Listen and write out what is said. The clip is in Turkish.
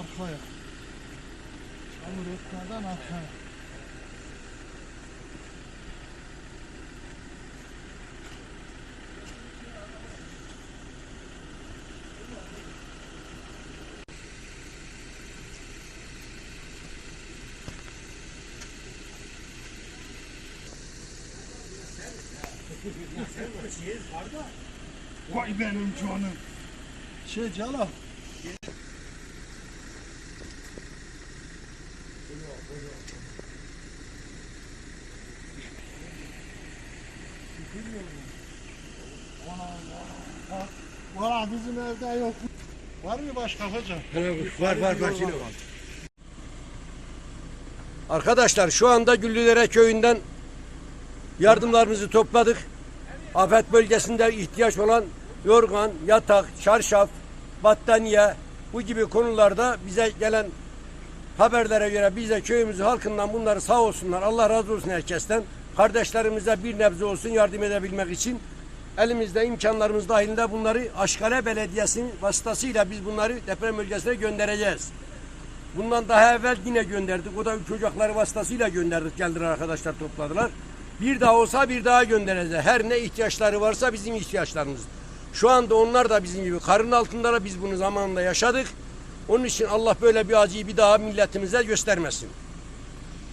Arkaya. Çamur etmeden arkaya. Vay benim canım. Şey Cala. Valla bizim evde yok. Var mı başka hocam? Var var var yine var. Arkadaşlar şu anda Güllülere köyünden yardımlarımızı topladık. Afet bölgesinde ihtiyaç olan yorgan, yatak, çarşaf, battaniye bu gibi konularda bize gelen haberlere göre biz de köyümüzü halkından bunları sağ olsunlar. Allah razı olsun herkesten. Kardeşlerimize bir nebze olsun yardım edebilmek için elimizde imkanlarımız dahilinde bunları Aşkale Belediyesi'nin vasıtasıyla biz bunları deprem bölgesine göndereceğiz. Bundan daha evvel yine gönderdik. O da çocukları vasıtasıyla gönderdik. Geldiler arkadaşlar topladılar. Bir daha olsa bir daha göndereceğiz. Her ne ihtiyaçları varsa bizim ihtiyaçlarımız. Şu anda onlar da bizim gibi karın altındalar. Biz bunu zamanında yaşadık. Onun için Allah böyle bir acıyı bir daha milletimize göstermesin.